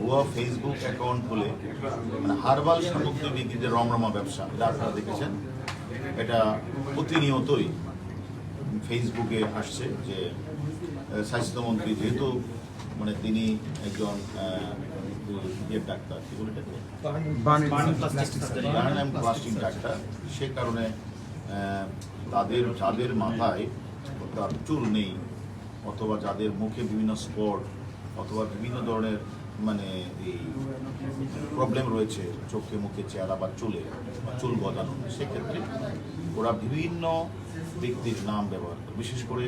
ভুয়া Facebook account খুলে মানে হার্বাল সামগ্রী বিক্রিতে রমরমা ব্যবসা এটা আপনারা দেখেছেন এটা প্রতিনিয়তই ফেসবুকে আসছে যে স্বাস্থ্যমন্ত্রী যেহেতু মানে তিনি একজন ইয়ে ডাক্তার কি বলে? প্লাস্টিক ডাক্তার সে কারণে তাদের যাদের মাথায় তার চুল নেই অথবা যাদের মুখে বিভিন্ন স্পট অথবা বিভিন্ন ধরনের মানে এই প্রবলেম রয়েছে চোখে মুখে চেহারা বা চুলে, বা চুল গজানো, সেক্ষেত্রে ওরা বিভিন্ন ব্যক্তির নাম ব্যবহার করে। বিশেষ করে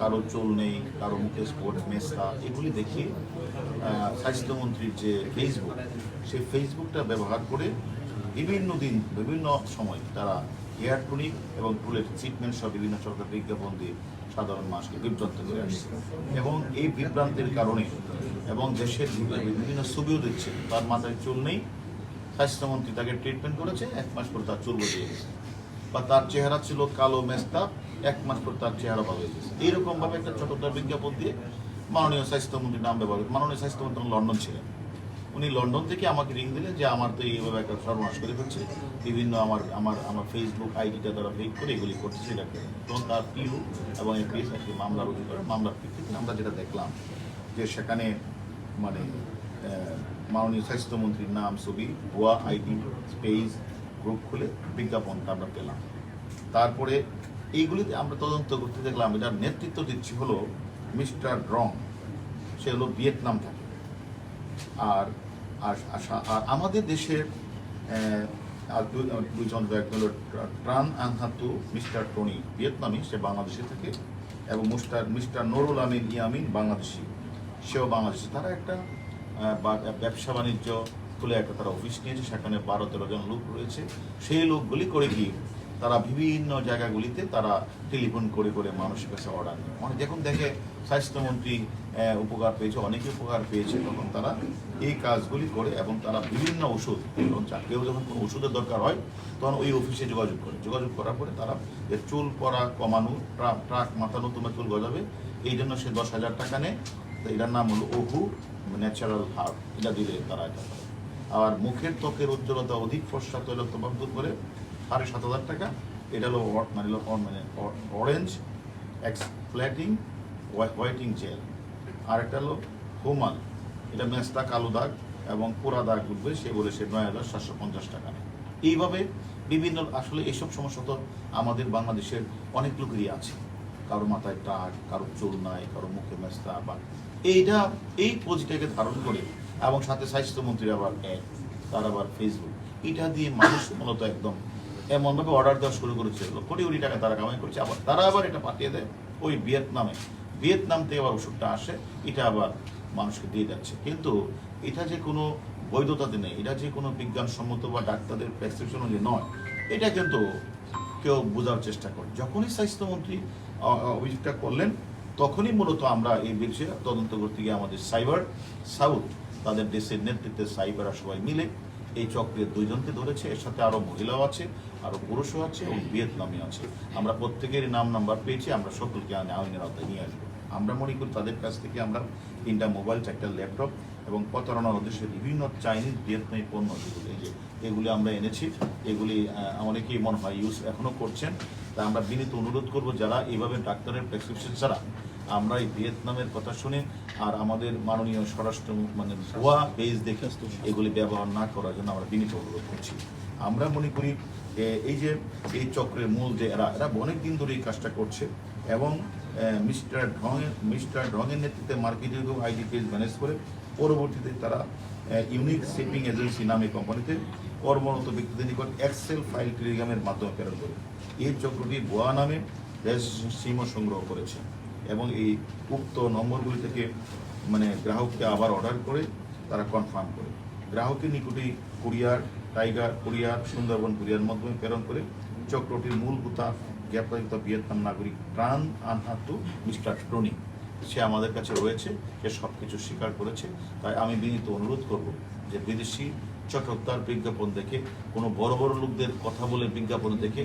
কারও চুল নেই, কারও মুখে স্পোর্ট মেসা এগুলি দেখিয়ে স্বাস্থ্যমন্ত্রীর যে ফেসবুক সেই ফেসবুকটা ব্যবহার করে বিভিন্ন দিন, বিভিন্ন সময় তারা হেয়ার টনিক এবং টুলের ট্রিটমেন্ট সহ বিভিন্ন সরকার বিজ্ঞাপন দিয়ে সাধারণ মানুষকে বিভ্রান্ত করে আসছে। এবং এই বিভ্রান্তির কারণে এবং দেশের বিভিন্ন ছবিও দিচ্ছে তার মাথায় চুল নেই। স্বাস্থ্যমন্ত্রী তাকে ট্রিটমেন্ট করেছে। এক মাস পর তার চুল গজিয়ে গেছে। বা তার চেহারা ছিল কালো, মেস্তা। এক মাস পর তার চেহারা ভালো হয়ে গেছে। এইরকম ভাবে একটা ছোটদার বিজ্ঞাপন দিয়ে মাননীয় স্বাস্থ্যমন্ত্রীর নাম ব্যবহার মাননীয় স্বাস্থ্যমন্ত্রী লন্ডন ছিলেন। উনি লন্ডন থেকে আমাকে রিং দিলেন যে আমার তো এইভাবে একটা সর্বনাশ করে ফেলছে। বিভিন্ন আমার আমার আমার ফেসবুক আইডিটা তারা ফেক করে এগুলি করছে সেটাকে তখন তার পিউ এবং এপিএস একটি মামলা রুজু করে মামলার ভিত্তিতে আমরা যেটা দেখলাম যে সেখানে মানে মাননীয় স্বাস্থ্যমন্ত্রীর নাম, ছবি, ভুয়া আইডি পেজ গ্রুপ খুলে বিজ্ঞাপনটা আমরা পেলাম। তারপরে এইগুলিতে আমরা তদন্ত করতে দেখলাম, এটার নেতৃত্ব দিচ্ছি হলো মিস্টার ড্রং সে হলো ভিয়েতনাম থাকে। আর আর আমাদের দেশের আর দুইজন একজন ট্রান আনহাতু মিস্টার টনি ভিয়েতনামি, সে বাংলাদেশে থেকে, এবং মিস্টার মিস্টার নুরুল আমিন ইয়ামিন বাংলাদেশি। সেও বাংলাদেশি। তারা একটা ব্যবসা বাণিজ্য তুলে একটা তারা অফিস নিয়েছে, সেখানে বারো তেরো জন লোক রয়েছে। সেই লোকগুলি করে কি তারা বিভিন্ন জায়গাগুলিতে তারা টেলিফোন করে করে মানুষের কাছে অর্ডার নেয়। মানে যখন দেখে স্বাস্থ্যমন্ত্রী উপকার পেয়েছে, অনেকে উপকার পেয়েছে তখন তারা এই কাজগুলি করে এবং তারা বিভিন্ন ওষুধ এবং কেউ যখন কোনো ওষুধের দরকার হয়, তখন ওই অফিসে যোগাযোগ করে। যোগাযোগ করার পরে তারা যে চুল পরা কমানো ট্রাক ট্রাক মাথানো, তোমার চুল গজাবে, এই জন্য সে দশ হাজার টাকা নেয়। তো এটার নাম হলো ওহু ন্যাচারাল হার্ব এটা দিলে তারা এটা আর মুখের ত্বকের উজ্জ্বলতা অধিক ফর্সা তৈলক্তভাব দূর করে। সাড়ে সাত হাজার টাকা। এটা হলো মানে মানে অরেঞ্জ এক্স এক্সপ্ল্যাটিং হোয়াইটিং জেল আর একটা হলো হোমাল এটা মেস্তা কালো দাগ এবং পোড়া দাগ উঠবে, সে বলে সে নয় হাজার সাতশো পঞ্চাশ টাকা। এইভাবে বিভিন্ন আসলে এইসব সমস্যা তো আমাদের বাংলাদেশের অনেক লোকেরই আছে। কারও মাথায় টাক, কারও চুল নাই, কারও মুখে মেস্তা বা এইটা, এই পুঁজিটাকে ধারণ করে এবং সাথে স্বাস্থ্যমন্ত্রীর আবার এক, তার আবার ফেসবুক এটা দিয়ে মানুষ মূলত একদম এমনভাবে অর্ডার দেওয়া শুরু করেছে। কোটি কোটি টাকা তারা কামাই করছে। আবার তারা আবার এটা পাঠিয়ে দেয় ওই ভিয়েতনামে। ভিয়েতনাম থেকে আবার ওষুধটা আসে, এটা আবার মানুষকে দিয়ে যাচ্ছে। কিন্তু এটা যে কোনো বৈধতাতে নেই। এটা যে কোনো বিজ্ঞানসম্মত বা ডাক্তারদের প্রেসক্রিপশন অনুযায়ী নয়। এটা কিন্তু কেউ বোঝার চেষ্টা করে। যখনই স্বাস্থ্যমন্ত্রী অভিযোগটা করলেন, তখনই মূলত আমরা এই বিষয়ে তদন্ত করতে গিয়ে আমাদের সাইবার সাউথ, তাদের দেশের নেতৃত্বে সাইবাররা সবাই মিলে এই চক্রের দুইজনকে ধরেছে, এর সাথে আরও মহিলাও আছে আরও পুরুষও আছে এবং ভিয়েতনামি আছে। আমরা প্রত্যেকেরই নাম নাম্বার পেয়েছি, আমরা সকলকে আইনে- আইনের আওতায় নিয়ে আসব। আমরা মনে করি তাদের কাছ থেকে আমরা তিনটা মোবাইল, চারটা ল্যাপটপ এবং প্রতারণার উদ্দেশ্যে বিভিন্ন চাইনিজ, ভিয়েতনামি পণ্য যেগুলো, এই যে এগুলি আমরা এনেছি, এগুলি অনেকেই মনে হয় ইউজ এখনও করছেন। তা আমরা বিনীত অনুরোধ করব, যারা এইভাবে ডাক্তারের প্রেসক্রিপশন ছাড়া আমরা এই ভিয়েতনামের কথা শুনে আর আমাদের মাননীয় স্বরাষ্ট্র মানে ভুয়া পেজ দেখে এগুলি ব্যবহার না করার জন্য আমরা বিনীত অনুরোধ করছি। আমরা মনে করি এই যে, এই চক্রের মূল যে এরা এরা অনেক দিন ধরে এই কাজটা করছে এবং মিস্টার ঢঙের মিস্টার ঢঙের নেতৃত্বে মার্কেটিং এবং আইডি পেজ ম্যানেজ করে পরবর্তীতে তারা ইউনিক শিপিং এজেন্সি নামে কোম্পানিতে কর্মরত ব্যক্তিদের নিকট এক্সেল ফাইল টেলিগ্রামের মাধ্যমে প্রেরণ করে। এই চক্রটি বোয়া নামে সিম সংগ্রহ করেছে। এবং এই উক্ত নম্বরগুলি থেকে মানে গ্রাহককে আবার অর্ডার করে তারা কনফার্ম করে। গ্রাহকের নিকটে courier, Tiger Courier, Sundarban Courier মাধ্যমে প্রেরণ করে চক্রটির মূল হুতা গ্রেপ্তারকৃত ভিয়েতনাম নাগরিক প্রাণ আনহাতু মিস্টার টনি সে আমাদের কাছে রয়েছে, সে সব কিছু স্বীকার করেছে। তাই আমি বিনীত অনুরোধ করব যে বিদেশি চটকদার বিজ্ঞাপন দেখে, কোনো বড় বড় লোকদের কথা বলে বিজ্ঞাপন দেখে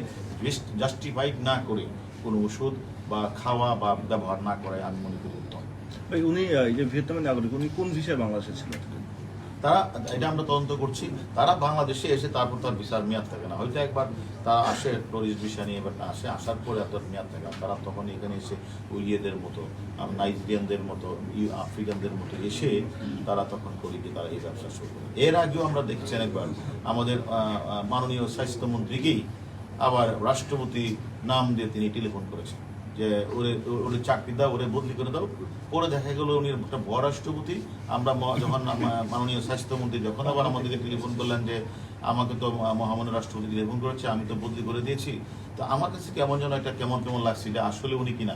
জাস্টিফাইড না করে কোনো ওষুধ বা খাওয়া বা ব্যবহার না করাই আমি মনে করি উত্তম। ভাই উনি এই যে ভিয়েতনামের নাগরিক উনি কোন ভিসায় বাংলাদেশে ছিলেন? তারা এটা আমরা তদন্ত করছি। তারা বাংলাদেশে এসে তারপর তার ভিসার মেয়াদ থাকে না। হয়তো একবার তারা আসে টুরিস্ট ভিসা নিয়ে এবার আসে আসার পরে তার মেয়াদ থাকে। তারা তখন এখানে এসে ইয়েদের মতো নাইজেরিয়ানদের মতো ইউ- আফ্রিকানদের মতো এসে তারা তখন করি কি তারা এই ব্যবসা শুরু করে। এর আগেও আমরা দেখছেন একবার আমাদের মাননীয় স্বাস্থ্যমন্ত্রীকেই আবার রাষ্ট্রপতি নাম দিয়ে তিনি টেলিফোন করেছেন। যে ওরে ওরে চাকরি দাও, ওরে বদলি করে দাও। পরে দেখা গেল উনি একটা বড় রাষ্ট্রপতি আমরা যখন মাননীয় স্বাস্থ্যমন্ত্রী যখন আবার আমাদেরকে টেলিফোন করলেন যে, আমাকে তো মহামান্য রাষ্ট্রপতি টেলিফোন করেছে, আমি তো বদলি করে দিয়েছি। তো আমার কাছে কেমন যেন একটা কেমন কেমন লাগছে যে আসলে উনি কিনা।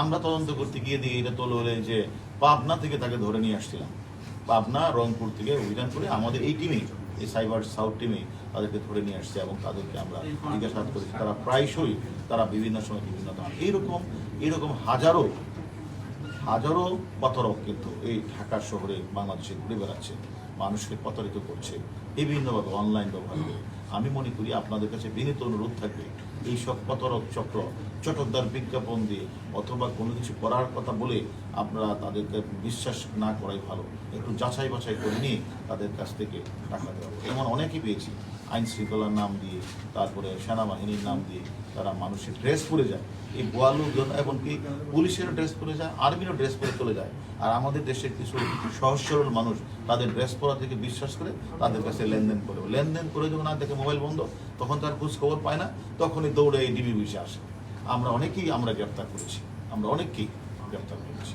আমরা তদন্ত করতে গিয়ে দিয়ে এটা তোলো যে, পাবনা থেকে তাকে ধরে নিয়ে আসছিলাম। পাবনা, রংপুর থেকে অভিযান করে আমাদের এই টিমেই এই সাইবার সাউথ টিমে তাদেরকে ধরে নিয়ে আসছে এবং তাদেরকে আমরা জিজ্ঞাসাবাদ করেছি। তারা প্রায়শই তারা বিভিন্ন সময় বিভিন্ন এইরকম এইরকম হাজারো হাজারো প্রতারক কিন্তু এই ঢাকা শহরে বাংলাদেশে ঘুরে বেড়াচ্ছে, মানুষকে প্রতারিত করছে, বিভিন্নভাবে অনলাইন ব্যবহার। করে আমি মনে করি আপনাদের কাছে বিনীত অনুরোধ থাকবে, এই সব চক্র চটকদার বিজ্ঞাপন দিয়ে অথবা কোনো কিছু করার কথা বলে আপনারা তাদেরকে বিশ্বাস না করাই ভালো। একটু যাচাই বাছাই করে নিয়ে তাদের কাছ থেকে টাকা দেওয়া। এমন অনেকেই পেয়েছি। আইন শৃঙ্খলার নাম দিয়ে, তারপরে সেনাবাহিনীর নাম দিয়ে তারা মানুষের ড্রেস পরে যায়। এই বোয়া লোকজন এমনকি পুলিশেরও ড্রেস পরে যায়, আর্মিরও ড্রেস পরে চলে যায়। আর আমাদের দেশের কিছু সহজ সরল মানুষ তাদের ড্রেস পরা থেকে বিশ্বাস করে তাদের কাছে লেনদেন করে। লেনদেন করে যখন আর দেখে মোবাইল বন্ধ, তখন তার খোঁজ খবর পায় না, তখনই দৌড়ে এই ডিবি বিষে আসে। আমরা অনেকেই আমরা গ্রেপ্তার করেছি। আমরা অনেককেই গ্রেপ্তার করেছি।